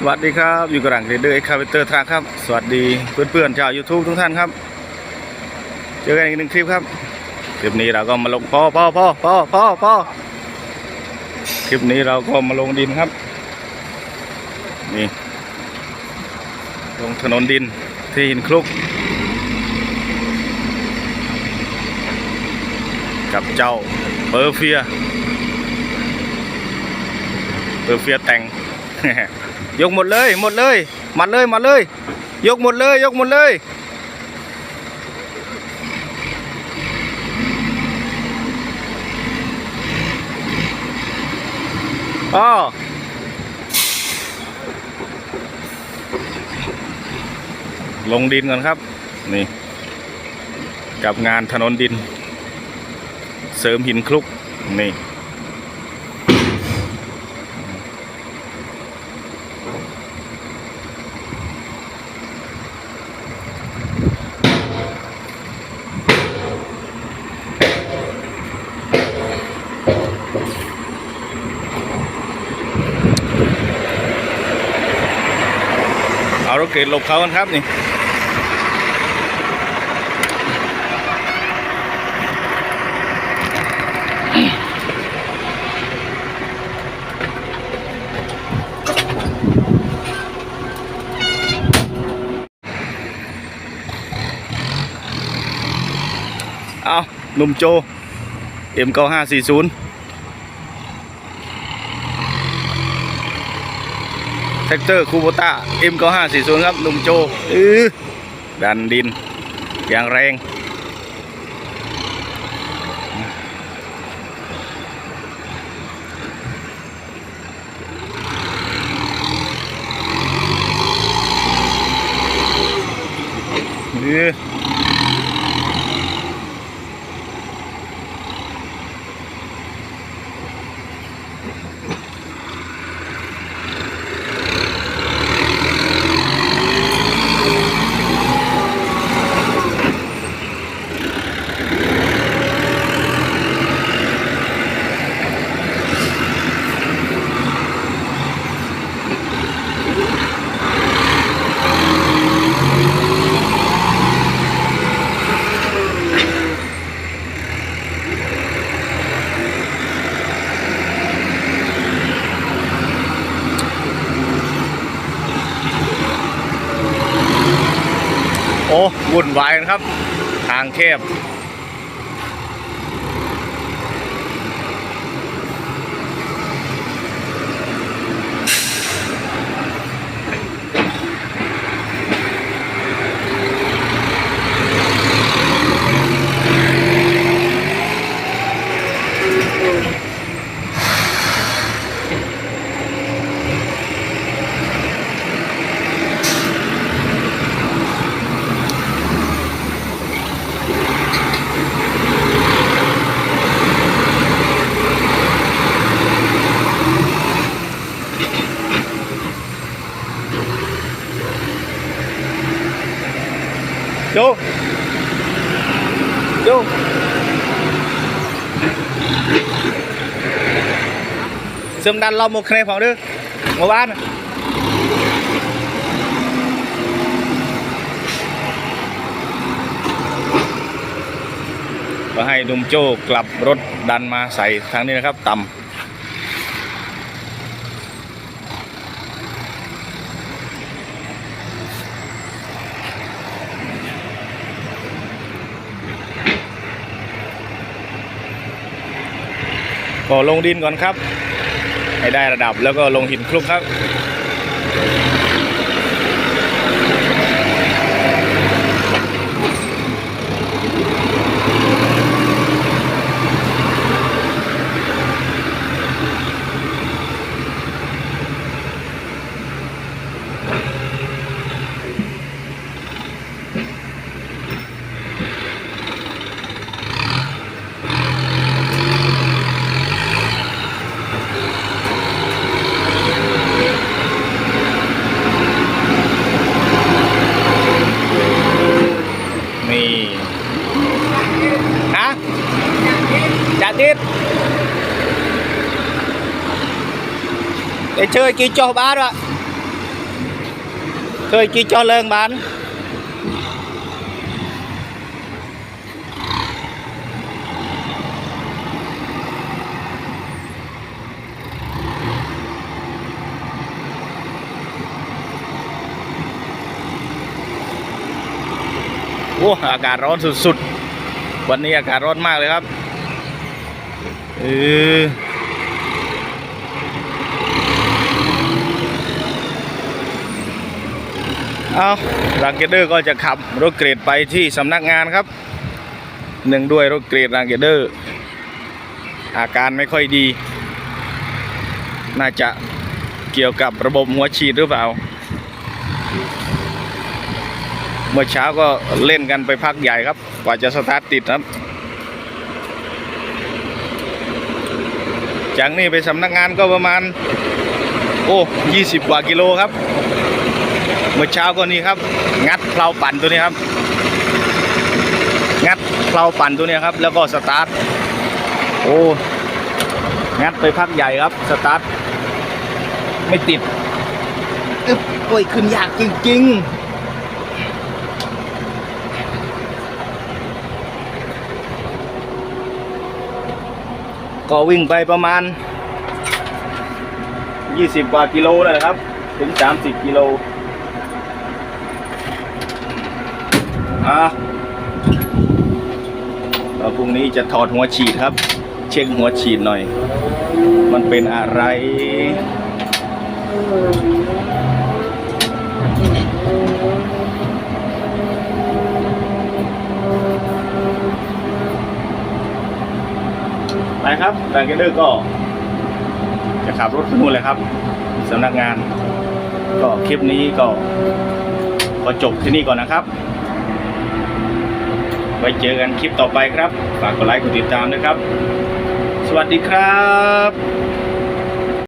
สวัสดีครับ อยู่กับหลังเรเดอร์เอ็กคาเวเตอร์ทรัคครับ สวัสดีเพื่อนๆชาว YouTube ทุกท่านครับ เจอกันอีกหนึ่งคลิปครับ คลิปนี้เราก็มาลงพ่อพ่อพ่อพ่อพ่อพ่อคลิปนี้เราก็มาลงดินครับ นี่ ลงถนนดินที่หินคลุก กับเจ้าเปอร์เฟียเปอร์เฟียแต่ง ยกหมดเลย หมดเลยมัดเลยมัดเลย ยกหมดเลย ยกหมดเลย อ๋อลงดินก่อนครับ นี่ กับงานถนนดิน เสริมหินคลุก นี่ รถเก๋งหลบเขากันครับนี่เอาหนุ่มโจ M9540 แท็กเตอร์คูโบต้า M9540 ครับหนุ่มโจเออดันดิน อย่างแรง เออ วุ่นวายนะครับ ทางแคบ โจโจ เสริมดันเราหมดคะแนนของดื้อเมื่อวานก็ให้ดุมโจ้กลับรถดันมาใส่ทางนี้นะครับ ต่ำก็ลงดินก่อนครับ ให้ได้ระดับแล้วก็ลงหินคลุกครับ นี่ฮะจ่าติด để chơi kia cho ba rồi เคยจีจอเลิงบ้านโอ้อากาศร้อนสุดๆ วันนี้อากาศร้อนมากเลยครับเออ เอารังเกเดอร์ก็จะขับรถเกรดไปที่สำนักงานครับหนึ่งด้วยรถเกรดรังเกเดอร์ อาการไม่ค่อยดี น่าจะเกี่ยวกับระบบหัวฉีดหรือเปล่า เมื่อเช้าก็เล่นกันไปพักใหญ่ครับ กว่าจะสตาร์ทติดครับจากนี้ไปสำนักงานก็ประมาณ โอ้ 20 กว่ากิโลครับ เมื่อเช้าก็นี่ครับ งัดเพลาปั่นตัวนี้ครับ งัดเพลาปั่นตัวนี้ครับ แล้วก็สตาร์ทโอ้งัดไปพักใหญ่ครับ สตาร์ทไม่ติดอึ๊บโอ้ยขึ้นยากจริงๆก็วิ่งไปประมาณ 20 กว่ากิโลเลยครับ ถึง 30 กิโล อะแล้วพรุ่งนี้จะถอดหัวฉีดครับ เช็คหัวฉีดหน่อย มันเป็นอะไรไปครับแบงเกเดอร์ก็ จะขับรถไปนู่นเลยครับสำนักงาน ก็คลิปนี้ก็ขอจบที่นี่ก่อนนะครับ ไว้เจอกันคลิปต่อไปครับ ฝากกดไลค์กดติดตามนะครับ สวัสดีครับ